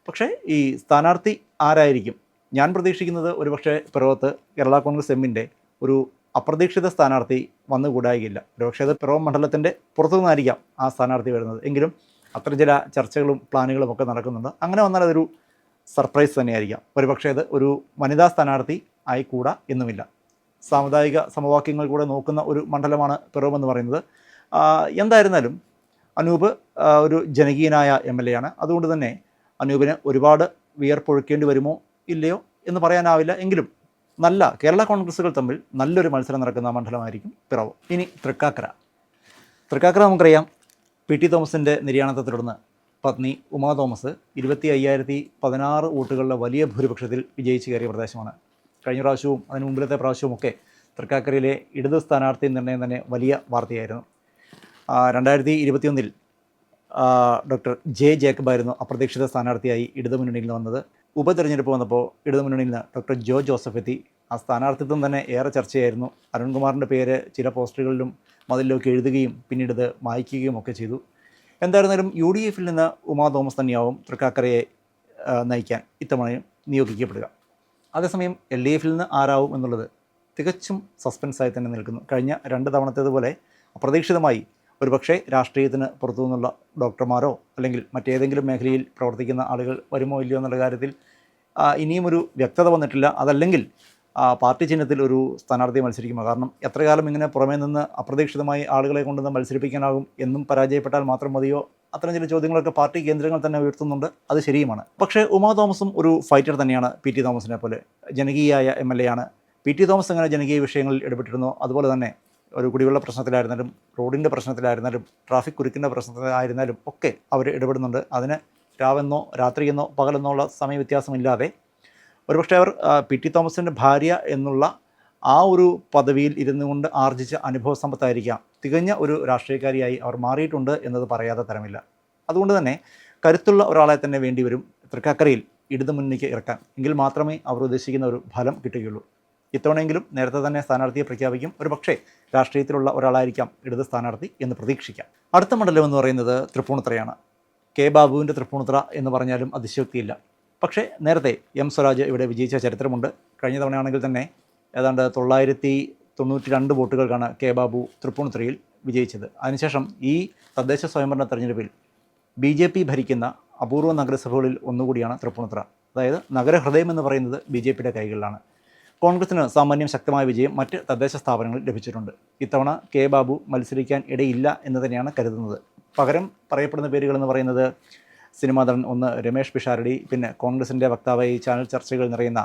പക്ഷേ ഈ സ്ഥാനാർത്ഥി ആരായിരിക്കും? ഞാൻ പ്രതീക്ഷിക്കുന്നത് ഒരുപക്ഷെ പിറവത്ത് കേരള കോൺഗ്രസ് എമ്മിന്റെ ഒരു അപ്രതീക്ഷിത സ്ഥാനാർത്ഥി വന്നുകൂടായില്ല. ഒരുപക്ഷെ അത് പിറവം മണ്ഡലത്തിന്റെ പുറത്തുനിന്നായിരിക്കാം ആ സ്ഥാനാർത്ഥി വരുന്നത്. എങ്കിലും അത്ര ചില ചർച്ചകളും പ്ലാനുകളും ഒക്കെ നടക്കുന്നുണ്ട്. അങ്ങനെ വന്നാൽ അതൊരു സർപ്രൈസ് തന്നെയായിരിക്കാം. ഒരുപക്ഷെ അത് ഒരു വനിതാ സ്ഥാനാർത്ഥി ആയിക്കൂടാ എന്നുമില്ല. സാമുദായിക സമവാക്യങ്ങൾ കൂടെ നോക്കുന്ന ഒരു മണ്ഡലമാണ് പിറവം എന്ന് പറയുന്നത്. എന്തായിരുന്നാലും അനൂപ് ഒരു ജനകീയനായ എം എൽ എ ആണ്. അതുകൊണ്ട് തന്നെ അനൂപിന് ഒരുപാട് വിയർപ്പൊഴുക്കേണ്ടി വരുമോ ഇല്ലയോ എന്ന് പറയാനാവില്ല. എങ്കിലും നല്ല കേരള കോൺഗ്രസ്സുകൾ തമ്മിൽ നല്ലൊരു മത്സരം നടക്കുന്ന മണ്ഡലമായിരിക്കും പിറവ്. ഇനി തൃക്കാക്കര. തൃക്കാക്കര നമുക്കറിയാം. പി ടി തോമസിന്റെ നിര്യാണത്തെ തുടർന്ന് പത്നി ഉമാ തോമസ് ഇരുപത്തി അയ്യായിരത്തി പതിനാറ് വോട്ടുകളുടെ വലിയ ഭൂരിപക്ഷത്തിൽ വിജയിച്ച് കയറിയ പ്രദേശമാണ്. കഴിഞ്ഞ പ്രാവശ്യവും അതിന് മുമ്പിലത്തെ പ്രാവശ്യവും ഒക്കെ തൃക്കാക്കരയിലെ ഇടത് സ്ഥാനാർത്ഥി നിർണയം തന്നെ വലിയ വാർത്തയായിരുന്നു. രണ്ടായിരത്തി ഇരുപത്തിയൊന്നിൽ ഡോക്ടർ ജെ ജേക്കബായിരുന്നു അപ്രതീക്ഷിത സ്ഥാനാർത്ഥിയായി ഇടതുമുന്നണിയിൽ മുന്നണിയിൽ വന്നത്. ഉപതെരഞ്ഞെടുപ്പ് വന്നപ്പോൾ ഇടതുമുന്നണിയിൽ നിന്ന് ഡോക്ടർ ജോ ജോസഫ് എത്തി. ആ സ്ഥാനാർത്ഥിത്വം തന്നെ ഏറെ ചർച്ചയായിരുന്നു. അരുൺകുമാറിന്റെ പേര് ചില പോസ്റ്ററുകളിലും മതിലൊക്കെ എഴുതുകയും പിന്നീട് ഇത് മായ്ക്കുകയും ഒക്കെ ചെയ്തു. എന്തായിരുന്നാലും യു ഡി എഫിൽ നിന്ന് ഉമാ തോമസ് തന്നെയാവും തൃക്കാക്കരയെ നയിക്കാൻ ഇത്തവണയും നിയോഗിക്കപ്പെടുക. അതേസമയം എൽ ഡി എഫിൽ നിന്ന് ആരാവും എന്നുള്ളത് തികച്ചും സസ്പെൻസായി തന്നെ നിൽക്കുന്നു. കഴിഞ്ഞ രണ്ട് തവണത്തേതുപോലെ അപ്രതീക്ഷിതമായി ഒരുപക്ഷെ രാഷ്ട്രീയത്തിന് പുറത്തു നിന്നുള്ള ഡോക്ടർമാരോ അല്ലെങ്കിൽ മറ്റേതെങ്കിലും മേഖലയിൽ പ്രവർത്തിക്കുന്ന ആളുകൾ വരുമോ ഇല്ലയോ എന്നുള്ള കാര്യത്തിൽ ഇനിയും ഒരു വ്യക്തത വന്നിട്ടില്ല. അതല്ലെങ്കിൽ പാർട്ടി ചിഹ്നത്തിൽ ഒരു സ്ഥാനാർത്ഥിയെ മത്സരിക്കുമോ? കാരണം എത്ര കാലം ഇങ്ങനെ പുറമേ നിന്ന് അപ്രതീക്ഷിതമായി ആളുകളെ കൊണ്ടുവന്ന് മത്സരിപ്പിക്കാനാകും എന്നും പരാജയപ്പെട്ടാൽ മാത്രം മതിയോ? അത്തരം ചില ചോദ്യങ്ങളൊക്കെ പാർട്ടി കേന്ദ്രങ്ങൾ തന്നെ ഉയർത്തുന്നുണ്ട്. അത് ശരിയുമാണ്. പക്ഷേ ഉമാ തോമസും ഒരു ഫൈറ്റർ തന്നെയാണ് പി ടി തോമസിനെ പോലെ. ജനകീയായ എം എൽ എ ആണ്. പി ടി തോമസ് എങ്ങനെ ജനകീയ വിഷയങ്ങളിൽ ഇടപെട്ടിരുന്നോ. അതുപോലെ തന്നെ ഒരു കുടിവെള്ള പ്രശ്നത്തിലായിരുന്നാലും റോഡിന്റെ പ്രശ്നത്തിലായിരുന്നാലും ട്രാഫിക് കുരുക്കിന്റെ പ്രശ്നത്തിലായിരുന്നാലും ഒക്കെ അവർ ഇടപെടുന്നുണ്ട്. അതിന് രാവെന്നോ രാത്രിയെന്നോ പകലെന്നോ ഉള്ള സമയവ്യത്യാസമില്ലാതെ ഒരുപക്ഷെ അവർ പി ടി തോമസിന്റെ ഭാര്യ എന്നുള്ള ആ ഒരു പദവിയിൽ ഇരുന്നു കൊണ്ട് ആർജിച്ച അനുഭവ സമ്പത്തായിരിക്കാം. തികഞ്ഞ ഒരു രാഷ്ട്രീയക്കാരിയായി അവർ മാറിയിട്ടുണ്ട് എന്നത് പറയാതെ തരമില്ല. അതുകൊണ്ട് തന്നെ കരുത്തുള്ള ഒരാളെ തന്നെ വേണ്ടി വരും തൃക്കാക്കരയിൽ ഇടതു മുന്നിലേക്ക് ഇറക്കാൻ. എങ്കിൽ മാത്രമേ അവർ ഉദ്ദേശിക്കുന്ന ഒരു ഫലം കിട്ടുകയുള്ളൂ. ഇത്തവണയെങ്കിലും നേരത്തെ തന്നെ സ്ഥാനാർത്ഥിയെ പ്രഖ്യാപിക്കും. ഒരു പക്ഷേ രാഷ്ട്രീയത്തിലുള്ള ഒരാളായിരിക്കാം ഇടത് സ്ഥാനാർത്ഥി എന്ന് പ്രതീക്ഷിക്കാം. അടുത്ത മണ്ഡലം എന്ന് പറയുന്നത് തൃപ്പൂണിത്തറയാണ്. കെ ബാബുവിന്റെ തൃപ്പൂണിത്തറ എന്ന് പറഞ്ഞാലും അതിശയോക്തിയില്ല. പക്ഷേ നേരത്തെ എം സ്വരാജ് ഇവിടെ വിജയിച്ച ചരിത്രമുണ്ട്. കഴിഞ്ഞ തവണയാണെങ്കിൽ തന്നെ ഏതാണ്ട് തൊള്ളായിരത്തി തൊണ്ണൂറ്റി രണ്ട് വോട്ടുകൾക്കാണ് കെ ബാബു തൃപ്പൂണിത്തുറയിൽ വിജയിച്ചത്. അതിനുശേഷം ഈ തദ്ദേശ സ്വയംഭരണ തെരഞ്ഞെടുപ്പിൽ ബി ജെ പി ഭരിക്കുന്ന അപൂർവ നഗരസഭകളിൽ ഒന്നുകൂടിയാണ് തൃപ്പൂണിത്തുറ. അതായത് നഗരഹൃദയം എന്ന് പറയുന്നത് ബി ജെ പിയുടെ കൈകളിലാണ്. കോൺഗ്രസിന് സാമാന്യം ശക്തമായ വിജയം മറ്റ് തദ്ദേശ സ്ഥാപനങ്ങളിൽ ലഭിച്ചിട്ടുണ്ട്. ഇത്തവണ കെ ബാബു മത്സരിക്കാൻ ഇടയില്ല എന്ന് തന്നെയാണ് കരുതുന്നത്. പകരം പറയപ്പെടുന്ന പേരുകളെന്ന് പറയുന്നത് സിനിമാ നടൻ ഒന്ന് രമേഷ് പിഷാരടി പിന്നെ കോൺഗ്രസിന്റെ വക്താവായി ചാനൽ ചർച്ചകൾ നിറയുന്ന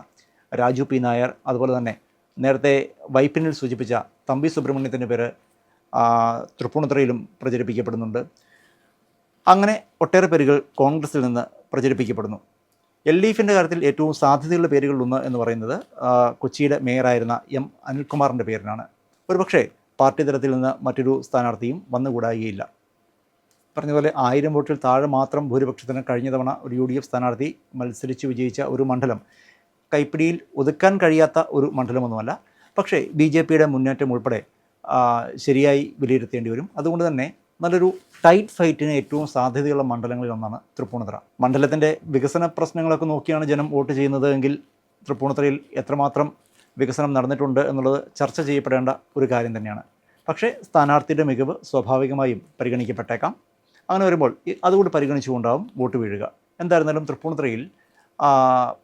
രാജു പി നായർ അതുപോലെ തന്നെ നേരത്തെ വൈപ്പിനിൽ സൂചിപ്പിച്ച തമ്പി സുബ്രഹ്മണ്യത്തിന്റെ പേര് തൃപ്പൂണിത്തുറയിലും പ്രചരിപ്പിക്കപ്പെടുന്നുണ്ട്. അങ്ങനെ ഒട്ടേറെ പേരുകൾ കോൺഗ്രസിൽ നിന്ന് പ്രചരിപ്പിക്കപ്പെടുന്നു. എൽ ഡി എഫിന്റെ കാര്യത്തിൽ ഏറ്റവും സാധ്യതയുള്ള പേരുകളിലൊന്ന് എന്ന് പറയുന്നത് കൊച്ചിയുടെ മേയറായിരുന്ന എം അനിൽകുമാറിന്റെ പേരിനാണ്. ഒരുപക്ഷെ പാർട്ടി തലത്തിൽ നിന്ന് മറ്റൊരു സ്ഥാനാർത്ഥിയും വന്നുകൂടായികയില്ല. പറഞ്ഞതുപോലെ ആയിരം വോട്ടിൽ താഴെ മാത്രം ഭൂരിപക്ഷത്തിന് കഴിഞ്ഞ തവണ ഒരു യു ഡി എഫ് സ്ഥാനാർത്ഥി മത്സരിച്ച് വിജയിച്ച ഒരു മണ്ഡലം കൈപ്പിടിയിൽ ഒതുക്കാൻ കഴിയാത്ത ഒരു മണ്ഡലമൊന്നുമല്ല. പക്ഷേ ബി ജെ പിയുടെ മുന്നേറ്റം ഉൾപ്പെടെ ശരിയായി വിലയിരുത്തേണ്ടി വരും. അതുകൊണ്ട് തന്നെ നല്ലൊരു ടൈറ്റ് ഫൈറ്റിന് ഏറ്റവും സാധ്യതയുള്ള മണ്ഡലങ്ങളിൽ ഒന്നാണ് തൃപ്പൂണിത്തുറ. മണ്ഡലത്തിന്റെ വികസന പ്രശ്നങ്ങളൊക്കെ നോക്കിയാണ് ജനം വോട്ട് ചെയ്യുന്നത് എങ്കിൽ തൃപ്പൂണിത്തുറയിൽ എത്രമാത്രം വികസനം നടന്നിട്ടുണ്ട് എന്നുള്ളത് ചർച്ച ചെയ്യപ്പെടേണ്ട ഒരു കാര്യം തന്നെയാണ്. പക്ഷേ സ്ഥാനാർത്ഥിയുടെ മികവ് സ്വാഭാവികമായും പരിഗണിക്കപ്പെട്ടേക്കാം. അങ്ങനെ വരുമ്പോൾ അതുകൂടി പരിഗണിച്ചുകൊണ്ടാവും വോട്ട് വീഴുക. എന്തായിരുന്നാലും തൃപ്പൂണിത്തുറയിൽ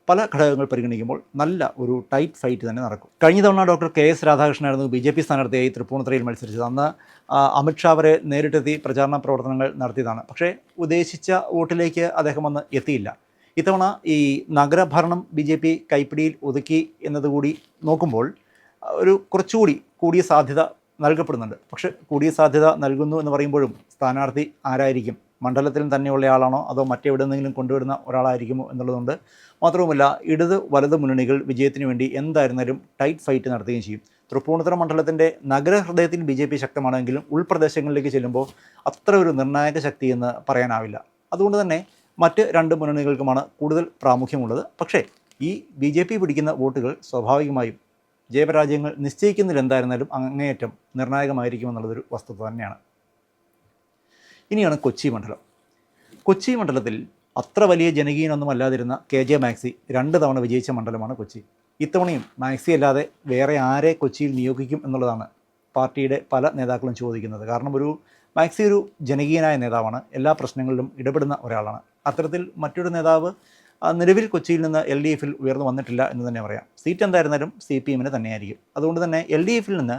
പല ഘടകങ്ങൾ പരിഗണിക്കുമ്പോൾ നല്ല ഒരു ടൈറ്റ് ഫൈറ്റ് തന്നെ നടക്കും. കഴിഞ്ഞ തവണ ഡോക്ടർ കെ എസ് രാധാകൃഷ്ണനായിരുന്നു ബി ജെ പി സ്ഥാനാർത്ഥിയായി തൃപ്പൂണിത്തുറയിൽ മത്സരിച്ചത്. അന്ന് അമിത്ഷാ വരെ നേരിട്ടെത്തി പ്രചാരണ പ്രവർത്തനങ്ങൾ നടത്തിയതാണ്. പക്ഷേ ഉദ്ദേശിച്ച വോട്ടിലേക്ക് അദ്ദേഹം അന്ന് എത്തിയില്ല. ഇത്തവണ ഈ നഗരഭരണം ബി ജെ പി കൈപ്പിടിയിൽ ഒതുക്കി എന്നതുകൂടി നോക്കുമ്പോൾ ഒരു കുറച്ചുകൂടി കൂടിയ സാധ്യത നൽകപ്പെടുന്നുണ്ട്. പക്ഷേ കൂടിയ സാധ്യത നൽകുന്നു എന്ന് പറയുമ്പോഴും സ്ഥാനാർത്ഥി ആരായിരിക്കും? മണ്ഡലത്തിൽ തന്നെയുള്ള ആളാണോ? അതോ മറ്റെവിടെ നിന്നെങ്കിലും കൊണ്ടുവരുന്ന ഒരാളായിരിക്കുമോ എന്നുള്ളതുകൊണ്ട് മാത്രവുമല്ല ഇടത് വലത് മുന്നണികൾ വിജയത്തിന് വേണ്ടി എന്തായിരുന്നാലും ടൈറ്റ് ഫൈറ്റ് നടത്തുകയും ചെയ്യും. തൃപ്പൂണിത്തുറ മണ്ഡലത്തിന്റെ നഗരഹൃദയത്തിൽ ബി ജെ പി ശക്തമാണെങ്കിലും ഉൾപ്രദേശങ്ങളിലേക്ക് ചെല്ലുമ്പോൾ അത്ര ഒരു നിർണായക ശക്തി എന്ന് പറയാനാവില്ല. അതുകൊണ്ട് തന്നെ മറ്റ് രണ്ട് മുന്നണികൾക്കുമാണ് കൂടുതൽ പ്രാമുഖ്യമുള്ളത്. പക്ഷേ ഈ ബി ജെ പി പിടിക്കുന്ന വോട്ടുകൾ സ്വാഭാവികമായും ജയപരാജയങ്ങൾ നിശ്ചയിക്കുന്നതിൽ എന്തായിരുന്നാലും അങ്ങേയറ്റം നിർണായകമായിരിക്കുമെന്നുള്ളതൊരു വസ്തുത തന്നെയാണ്. ഇനിയാണ് കൊച്ചി മണ്ഡലം. കൊച്ചി മണ്ഡലത്തിൽ അത്ര വലിയ ജനകീയനൊന്നും അല്ലാതിരുന്ന കെ ജെ മാക്സി രണ്ട് തവണ വിജയിച്ച മണ്ഡലമാണ് കൊച്ചി. ഇത്തവണയും മാക്സി അല്ലാതെ വേറെ ആരെ കൊച്ചിയിൽ നിയോഗിക്കും എന്നുള്ളതാണ് പാർട്ടിയുടെ പല നേതാക്കളും ചോദിക്കുന്നത്. കാരണം ഒരു മാക്സി ഒരു ജനകീയനായ നേതാവാണ്. എല്ലാ പ്രശ്നങ്ങളിലും ഇടപെടുന്ന ഒരാളാണ്. അത്തരത്തിൽ മറ്റൊരു നേതാവ് നിലവിൽ കൊച്ചിയിൽ നിന്ന് എൽ ഡി എഫിൽ ഉയർന്നു വന്നിട്ടില്ല എന്ന് തന്നെ പറയാം. സീറ്റ് എന്തായിരുന്നാലും സി പി എമ്മിന് തന്നെയായിരിക്കും. അതുകൊണ്ട് തന്നെ എൽ ഡി എഫിൽ നിന്ന്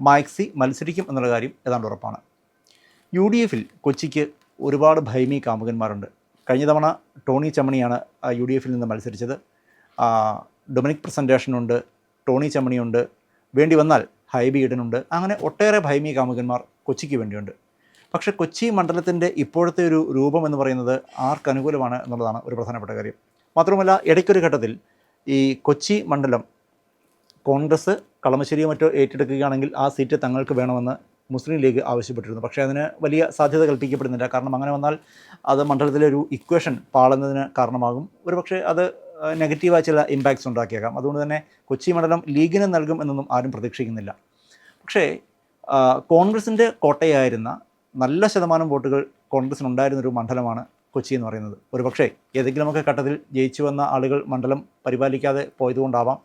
മാക്സി മത്സരിക്കും എന്നുള്ള കാര്യം ഏതാണ്ട് ഉറപ്പാണ്. യു ഡി എഫിൽ കൊച്ചിക്ക് ഒരുപാട് ഭൈമി കാമുകന്മാരുണ്ട്. കഴിഞ്ഞ തവണ ടോണി ചമ്മണിയാണ് യു ഡി എഫിൽ നിന്ന് മത്സരിച്ചത്. ഡൊമിനിക് പ്രസന്റേഷനുണ്ട് ടോണി ചമ്മണിയുണ്ട് വേണ്ടി വന്നാൽ ഹൈബി ഈഡനുണ്ട്. അങ്ങനെ ഒട്ടേറെ ഭൈമി കാമുകന്മാർ കൊച്ചിക്ക് വേണ്ടിയുണ്ട്. പക്ഷേ കൊച്ചി മണ്ഡലത്തിന്റെ ഇപ്പോഴത്തെ ഒരു രൂപം എന്ന് പറയുന്നത് ആർക്ക് അനുകൂലമാണ് എന്നുള്ളതാണ് ഒരു പ്രധാനപ്പെട്ട കാര്യം. മാത്രമല്ല ഇടയ്ക്കൊരു ഘട്ടത്തിൽ ഈ കൊച്ചി മണ്ഡലം കോൺഗ്രസ് കളമശ്ശേരിയോ മറ്റോ ഏറ്റെടുക്കുകയാണെങ്കിൽ ആ സീറ്റ് തങ്ങൾക്ക് വേണമെന്ന് മുസ്ലിം ലീഗ് ആവശ്യപ്പെട്ടിരുന്നു. പക്ഷേ അതിന് വലിയ സാധ്യത കൽപ്പിക്കപ്പെടുന്നില്ല. കാരണം അങ്ങനെ വന്നാൽ അത് മണ്ഡലത്തിലെ ഒരു ഇക്വേഷൻ പാളുന്നതിന് കാരണമാകും. ഒരുപക്ഷെ അത് നെഗറ്റീവായ ചില ഇമ്പാക്ട്സ് ഉണ്ടാക്കിയേക്കാം. അതുകൊണ്ട് തന്നെ കൊച്ചി മണ്ഡലം ലീഗിന് നൽകും എന്നൊന്നും ആരും പ്രതീക്ഷിക്കുന്നില്ല. പക്ഷേ കോൺഗ്രസിന്റെ കോട്ടയായിരുന്ന നല്ല ശതമാനം വോട്ടുകൾ കോൺഗ്രസിനുണ്ടായിരുന്ന ഒരു മണ്ഡലമാണ് കൊച്ചി എന്ന് പറയുന്നത്. ഒരുപക്ഷേ ഏതെങ്കിലുമൊക്കെ ഘട്ടത്തിൽ ജയിച്ചു വന്ന ആളുകൾ മണ്ഡലം പരിപാലിക്കാതെ പോയതുകൊണ്ടാവാം.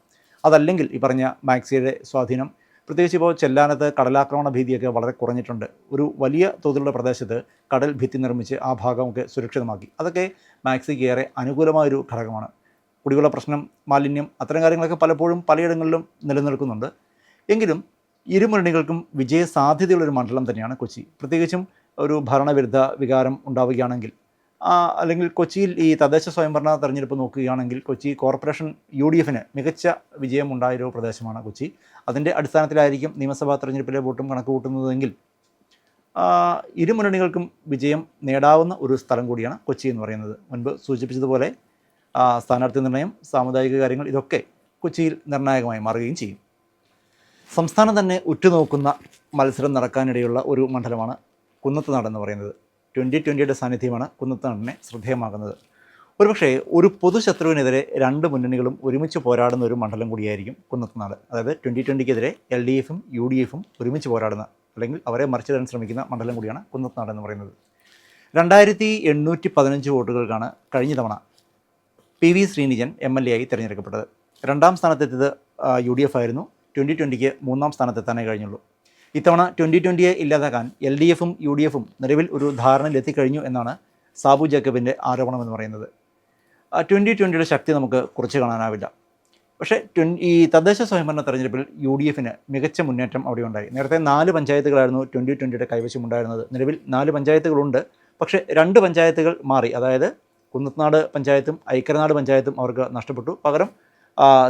അതല്ലെങ്കിൽ ഈ പറഞ്ഞ മാക്സിയുടെ സ്വാധീനം പ്രത്യേകിച്ച് ഇപ്പോൾ ചെല്ലാനത്ത് കടലാക്രമണ ഭീതിയൊക്കെ വളരെ കുറഞ്ഞിട്ടുണ്ട്. ഒരു വലിയ തോതിലുള്ള പ്രദേശത്ത് കടൽ ഭിത്തി നിർമ്മിച്ച് ആ ഭാഗമൊക്കെ സുരക്ഷിതമാക്കി. അതൊക്കെ മാക്സിക്ക് ഏറെ അനുകൂലമായൊരു ഘടകമാണ്. കുടിവെള്ള പ്രശ്നം മാലിന്യം അത്തരം കാര്യങ്ങളൊക്കെ പലപ്പോഴും പലയിടങ്ങളിലും നിലനിൽക്കുന്നുണ്ട്. എങ്കിലും ഇരുമുന്നണികൾക്കും വിജയ സാധ്യതയുള്ളൊരു മണ്ഡലം തന്നെയാണ് കൊച്ചി. പ്രത്യേകിച്ചും ഒരു ഭരണവിരുദ്ധ വികാരം ഉണ്ടാവുകയാണെങ്കിൽ അല്ലെങ്കിൽ കൊച്ചിയിൽ ഈ തദ്ദേശ സ്വയംഭരണ തെരഞ്ഞെടുപ്പ് നോക്കുകയാണെങ്കിൽ കൊച്ചി കോർപ്പറേഷൻ യു ഡി എഫിന് മികച്ച വിജയമുണ്ടായൊരു പ്രദേശമാണ് കൊച്ചി. അതിന്റെ അടിസ്ഥാനത്തിലായിരിക്കും നിയമസഭാ തെരഞ്ഞെടുപ്പിലെ വോട്ടും കണക്ക് കൂട്ടുന്നതെങ്കിൽ ഇരു മുന്നണികൾക്കും വിജയം നേടാവുന്ന ഒരു സ്ഥലം കൂടിയാണ് കൊച്ചി എന്ന് പറയുന്നത്. മുൻപ് സൂചിപ്പിച്ചതുപോലെ സ്ഥാനാർത്ഥി നിർണയം സാമുദായിക കാര്യങ്ങൾ ഇതൊക്കെ കൊച്ചിയിൽ നിർണായകമായി മാറുകയും ചെയ്യും. സംസ്ഥാനം തന്നെ ഉറ്റുനോക്കുന്ന മത്സരം നടക്കാനിടയുള്ള ഒരു മണ്ഡലമാണ് കുന്നത്തുനാടെന്ന് പറയുന്നത്. ട്വന്റി ട്വന്റിയുടെ സാന്നിധ്യമാണ് കുന്നത്തണ്ണനെ ശ്രദ്ധേയമാകുന്നത്. ഒരുപക്ഷേ ഒരു പൊതുശത്രുവിനെതിരെ രണ്ട് മുന്നണികളും ഒരുമിച്ച് പോരാടുന്ന ഒരു മണ്ഡലം കൂടിയായിരിക്കും കുന്നത്തനാട്. അതായത് ട്വന്റി ട്വന്റിക്കെതിരെ എൽ ഡി എഫും യു ഡി എഫും ഒരുമിച്ച് പോരാടുന്ന അല്ലെങ്കിൽ അവരെ മറിച്ചിടാൻ ശ്രമിക്കുന്ന മണ്ഡലം കൂടിയാണ് കുന്നത്തനാട് എന്ന് പറയുന്നത്. രണ്ടായിരത്തി എണ്ണൂറ്റി പതിനഞ്ച് വോട്ടുകൾക്കാണ് കഴിഞ്ഞ തവണ P V Sreenijan M L A ആയി തിരഞ്ഞെടുക്കപ്പെട്ടത്. രണ്ടാം സ്ഥാനത്തെത്തിയത് യു ഡി എഫ് ആയിരുന്നു. ട്വന്റി ട്വന്റിക്ക് മൂന്നാം സ്ഥാനത്തെത്താനേ കഴിഞ്ഞുള്ളൂ. ഇത്തവണ ട്വന്റി ട്വന്റിയെ ഇല്ലാതാക്കാൻ എൽ ഡി എഫും യു ഡി എഫും നിലവിൽ ഒരു ധാരണയിലെത്തിക്കഴിഞ്ഞു എന്നാണ് സാബു ജേക്കബിന്റെ ആരോപണം എന്ന് പറയുന്നത്. ട്വന്റി ട്വന്റിയുടെ ശക്തി നമുക്ക് കുറച്ച് കാണാനാവില്ല. പക്ഷേ ഈ തദ്ദേശ സ്വയംഭരണ തെരഞ്ഞെടുപ്പിൽ യു ഡി എഫിന് മികച്ച മുന്നേറ്റം അവിടെ ഉണ്ടായി നേരത്തെ നാല് പഞ്ചായത്തുകളായിരുന്നു ട്വന്റി ട്വന്റിയുടെ കൈവശമുണ്ടായിരുന്നത് നിലവിൽ നാല് പഞ്ചായത്തുകളുണ്ട്. പക്ഷേ രണ്ട് പഞ്ചായത്തുകൾ മാറി. അതായത് കുന്നത്തനാട് പഞ്ചായത്തും ഐക്കരനാട് പഞ്ചായത്തും അവർക്ക് നഷ്ടപ്പെട്ടു. പകരം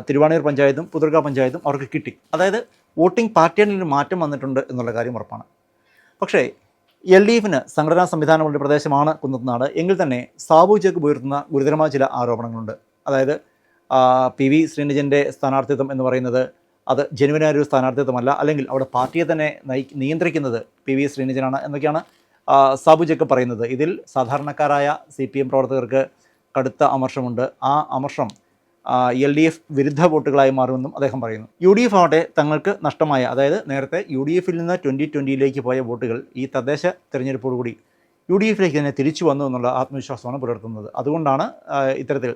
തിരുവാണൂർ പഞ്ചായത്തും പുതുർഗ പഞ്ചായത്തും അവർക്ക് കിട്ടി. അതായത് വോട്ടിംഗ് പാറ്റേണിൽ മാറ്റം വന്നിട്ടുണ്ട് എന്നുള്ള കാര്യം ഉറപ്പാണ്. പക്ഷേ എൽ ഡി എഫിന് സംഘടനാ സംവിധാനമുള്ള പ്രദേശമാണ് കുന്നത്തുനാട് എങ്കിൽ തന്നെ സാബു ജേക്കബ് ഉയർത്തുന്ന ഗുരുതരമായ ചില ആരോപണങ്ങളുണ്ട്. അതായത് പി വി ശ്രീനിജന്റെ സ്ഥാനാർത്ഥിത്വം എന്ന് പറയുന്നത് അത് ജനുവിനായ സ്ഥാനാർത്ഥിത്വമല്ല. അല്ലെങ്കിൽ അവിടെ പാർട്ടിയെ തന്നെ നയി നിയന്ത്രിക്കുന്നത് പി വി ശ്രീനിജനാണ് എന്നൊക്കെയാണ് സാബു ജേക്കബ് പറയുന്നത്. ഇതിൽ സാധാരണക്കാരായ സി പി എം പ്രവർത്തകർക്ക് കടുത്ത അമർഷമുണ്ട്. ആ അമർഷം എൽ ഡി എഫ് വിരുദ്ധ വോട്ടുകളായി മാറുമെന്നും അദ്ദേഹം പറയുന്നു. യു ഡി എഫ് ആവട്ടെ തങ്ങൾക്ക് നഷ്ടമായ അതായത് നേരത്തെ യു ഡി എഫിൽ നിന്ന് ട്വന്റി ട്വന്റിയിലേക്ക് പോയ വോട്ടുകൾ ഈ തദ്ദേശ തെരഞ്ഞെടുപ്പോടുകൂടി യു ഡി എഫിലേക്ക് തന്നെ തിരിച്ചു വന്നു എന്നുള്ള ആത്മവിശ്വാസമാണ് പുലർത്തുന്നത്. അതുകൊണ്ടാണ് ഇത്തരത്തിൽ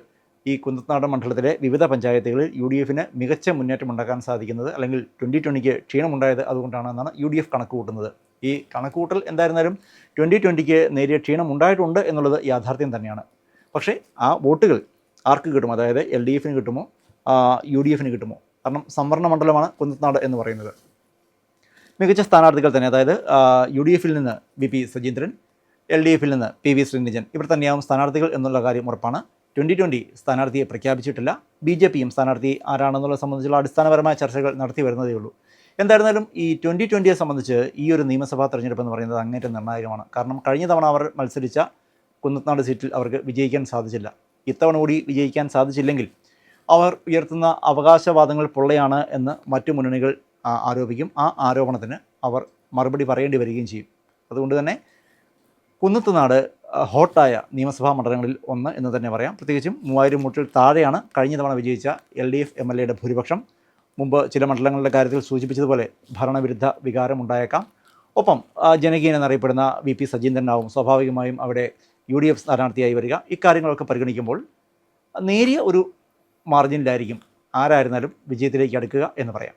ഈ കുന്നത്തനാട് മണ്ഡലത്തിലെ വിവിധ പഞ്ചായത്തുകളിൽ യു ഡി എഫിന് മികച്ച മുന്നേറ്റം ഉണ്ടാക്കാൻ സാധിക്കുന്നത് അല്ലെങ്കിൽ ട്വന്റി ട്വന്റിക്ക് ക്ഷീണമുണ്ടായത് അതുകൊണ്ടാണെന്നാണ് യു ഡി എഫ് കണക്ക് കൂട്ടുന്നത്. ഈ കണക്കുകൂട്ടൽ എന്തായിരുന്നാലും ട്വന്റി ട്വന്റിക്ക് നേരിയ ക്ഷീണം ഉണ്ടായിട്ടുണ്ട് എന്നുള്ളത് യാഥാർത്ഥ്യം തന്നെയാണ്. പക്ഷേ ആ വോട്ടുകൾ ആർക്ക് കിട്ടും അതായത് എൽ ഡി എഫിന് കിട്ടുമോ? യു ഡി എഫിന് കിട്ടുമോ? കാരണം സംവരണ മണ്ഡലമാണ് കുന്നത്തനാട് എന്ന് പറയുന്നത്. മികച്ച സ്ഥാനാർത്ഥികൾ തന്നെ അതായത് യു ഡി എഫിൽ നിന്ന് V P Sajeendran L D എഫിൽ നിന്ന് പി വി ശ്രീനിജൻ ഇവർ തന്നെയാവും സ്ഥാനാർത്ഥികൾ എന്നുള്ള കാര്യം ഉറപ്പാണ്. ട്വന്റി ട്വന്റി സ്ഥാനാർത്ഥിയെ പ്രഖ്യാപിച്ചിട്ടില്ല. ബി ജെ പിയും സ്ഥാനാർത്ഥി ആരാണെന്നുള്ളത് സംബന്ധിച്ചുള്ള അടിസ്ഥാനപരമായ ചർച്ചകൾ നടത്തി വരുന്നതേ ഉള്ളൂ. എന്തായിരുന്നാലും ഈ ട്വന്റി ട്വന്റിയെ സംബന്ധിച്ച് ഈ ഒരു നിയമസഭാ തെരഞ്ഞെടുപ്പ് എന്ന് പറയുന്നത് അങ്ങേറ്റം നിർണായകമാണ്. കാരണം കഴിഞ്ഞ തവണ അവർ മത്സരിച്ച കുന്നത്തനാട് സീറ്റിൽ അവർക്ക് വിജയിക്കാൻ സാധിച്ചില്ല. ഇത്തവണ കൂടി വിജയിക്കാൻ സാധിച്ചില്ലെങ്കിൽ അവർ ഉയർത്തുന്ന അവകാശവാദങ്ങൾ പൊള്ളയാണ് എന്ന് മറ്റു മുന്നണികൾ ആരോപിക്കും. ആ ആരോപണത്തിന് അവർ മറുപടി പറയേണ്ടി വരികയും ചെയ്യും. അതുകൊണ്ട് തന്നെ കുന്നത്തുനാട് ഹോട്ടായ നിയമസഭാ മണ്ഡലങ്ങളിൽ ഒന്ന് എന്ന് തന്നെ പറയാം. പ്രത്യേകിച്ചും മൂവായിരം വോട്ടിൽ താഴെയാണ് കഴിഞ്ഞ തവണ വിജയിച്ച L D F M L എയുടെ ഭൂരിപക്ഷം. മുമ്പ് ചില മണ്ഡലങ്ങളുടെ കാര്യത്തിൽ സൂചിപ്പിച്ചതുപോലെ ഭരണവിരുദ്ധ വികാരം ഉണ്ടായേക്കാം. ഒപ്പം ജനകീയനെന്നറിയപ്പെടുന്ന വി പി സജീന്ദ്രനാവും സ്വാഭാവികമായും അവിടെ യു ഡി എഫ് സ്ഥാനാർത്ഥിയായി വരിക. ഇക്കാര്യങ്ങളൊക്കെ പരിഗണിക്കുമ്പോൾ നേരിയ ഒരു മാർജിനിലായിരിക്കും ആരായിരുന്നാലും വിജയത്തിലേക്ക് അടുക്കുക എന്ന് പറയാം.